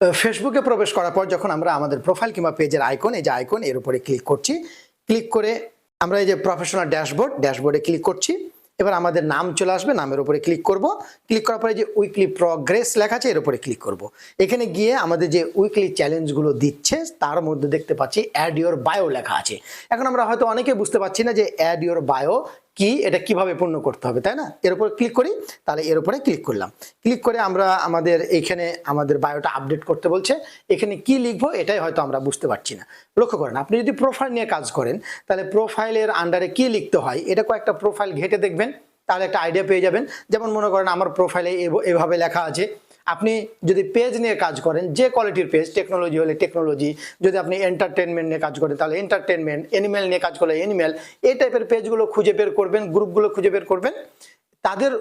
ফেসবুকে প্রবেশ করার পর যখন আমরা আমাদের প্রোফাইল কিংবা পেজের আইকন এই যে আইকন এর উপরে ক্লিক করছি ক্লিক করে আমরা এই যে প্রফেশনাল ড্যাশবোর্ড ড্যাশবোর্ডে ক্লিক করছি, এবার আমাদের নাম চলে আসবে, নামের উপরে ক্লিক করব ক্লিক করার পরে যে উইকলি প্রগ্রেস লেখা আছে, এর উপরে ক্লিক করব। এখানে গিয়ে আমাদের যে উইকলি চ্যালেঞ্জগুলো দিচ্ছে, তার মধ্যে দেখতে পাচ্ছি অ্যাড ইওর বায়ো লেখা আছে। এখন আমরা হয়তো অনেকে বুঝতে পারছি না যে অ্যাড ইওর বায়ো কি এটা কীভাবে পূর্ণ করতে হবে, তাই না? এর উপরে ক্লিক করি, তাহলে এর উপরে ক্লিক করলাম। ক্লিক করে আমরা আমাদের এইখানে আমাদের বায়োটা আপডেট করতে বলছে। এখানে কি লিখব এটাই হয়তো আমরা বুঝতে পারছি না। লক্ষ্য করেন, আপনি যদি প্রোফাইল নিয়ে কাজ করেন, তাহলে প্রোফাইলের আন্ডারে কি লিখতে হয়, এটা কয়েকটা প্রোফাইল ঘেটে দেখবেন, তাহলে একটা আইডিয়া পেয়ে যাবেন। যেমন মনে করেন আমার প্রোফাইলে এভাবে লেখা আছে আপনি যদি পেজ নিয়ে কাজ করেন, যে কোয়ালিটির পেজ টেকনোলজি হলে টেকনোলজি যদি আপনি এন্টারটেনমেন্ট নিয়ে কাজ করেন, তাহলে এন্টারটেনমেন্ট অ্যানিমেল নিয়ে কাজ করলে অ্যানিমেল এই টাইপের পেজগুলো খুঁজে বের করবেন গ্রুপগুলো খুঁজে বের করবেন। তাদের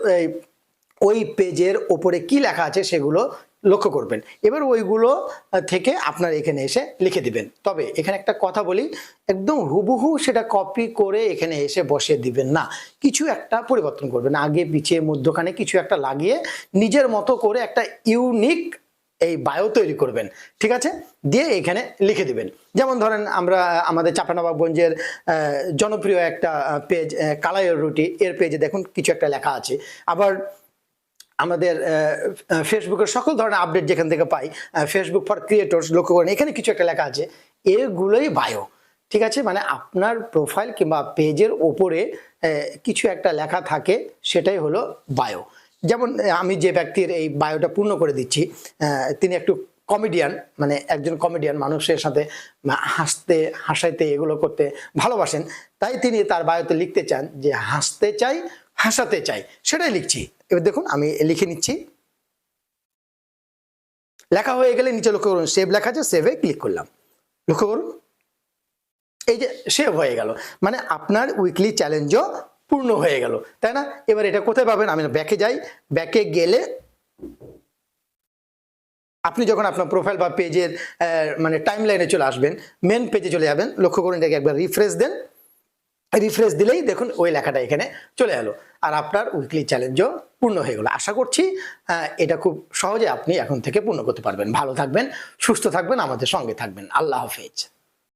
ওই পেজের ওপরে কি লেখা আছে সেগুলো লক্ষ্য করবেন। এবার ওইগুলো থেকে আপনার এখানে এসে লিখে দিবেন। তবে এখানে একটা কথা বলি, একদম হুবহু সেটা কপি করে এখানে এসে বসিয়ে দিবেন না। কিছু একটা পরিবর্তন করবেন। আগে পিছিয়ে মধ্যখানে কিছু একটা লাগিয়ে নিজের মতো করে একটা ইউনিক এই বায়ো তৈরি করবেন। ঠিক আছে? দিয়ে এখানে লিখে দিবেন। যেমন ধরেন আমরা, আমাদের চাপানবাবগঞ্জের জনপ্রিয় একটা পেজ কালাইয়ের রুটি। এর পেজে দেখুন কিছু একটা লেখা আছে। আবার আমাদের ফেসবুকের সকল ধরনের আপডেট যেখান থেকে পাই ফেসবুক ফর ক্রিয়েটর্স লক্ষ্য করেন, এখানে কিছু একটা লেখা আছে, এগুলোই বায়ো ঠিক আছে? মানে আপনার প্রোফাইল কিংবা পেজের ওপরে কিছু একটা লেখা থাকে, সেটাই হলো বায়ো যেমন আমি যে ব্যক্তির এই বায়োটা পূর্ণ করে দিচ্ছি তিনি একটু কমেডিয়ান মানে একজন কমেডিয়ান মানুষের সাথে হাসতে, হাসাইতে, এগুলো করতে ভালোবাসেন, তাই তিনি তার বায়োতে লিখতে চান যে, হাসতে চাই হাসাতে চাই, সেটাই লিখছি। এবার দেখুন, আমি লিখে নিচ্ছি। লেখা হয়ে গেলে নিচে লক্ষ্য করুন সেভ লেখা আছে সেভে ক্লিক করলাম। লক্ষ্য করুন, এই যে সেভ হয়ে গেল মানে আপনার উইকলি চ্যালেঞ্জও পূর্ণ হয়ে গেল, তাই না? এবার এটা কোথায় পাবেন? আমি ব্যাকে যাই ব্যাকে গেলে আপনি যখন আপনার প্রোফাইল বা পেজের মানে টাইম লাইনে চলে আসবেন মেন পেজে চলে যাবেন, লক্ষ্য করুন, এটাকে একবার রিফ্রেশ দেন। রিফ্রেশ দিলেই দেখুন ওই লেখাটা এখানে চলে এলো। আর আপনার উইকলি চ্যালেঞ্জও পূর্ণ হয়ে গেলো। আশা করছি এটা খুব সহজে আপনি এখন থেকে পূর্ণ করতে পারবেন। ভালো থাকবেন, সুস্থ থাকবেন, আমাদের সঙ্গে থাকবেন। আল্লাহ হাফেজ।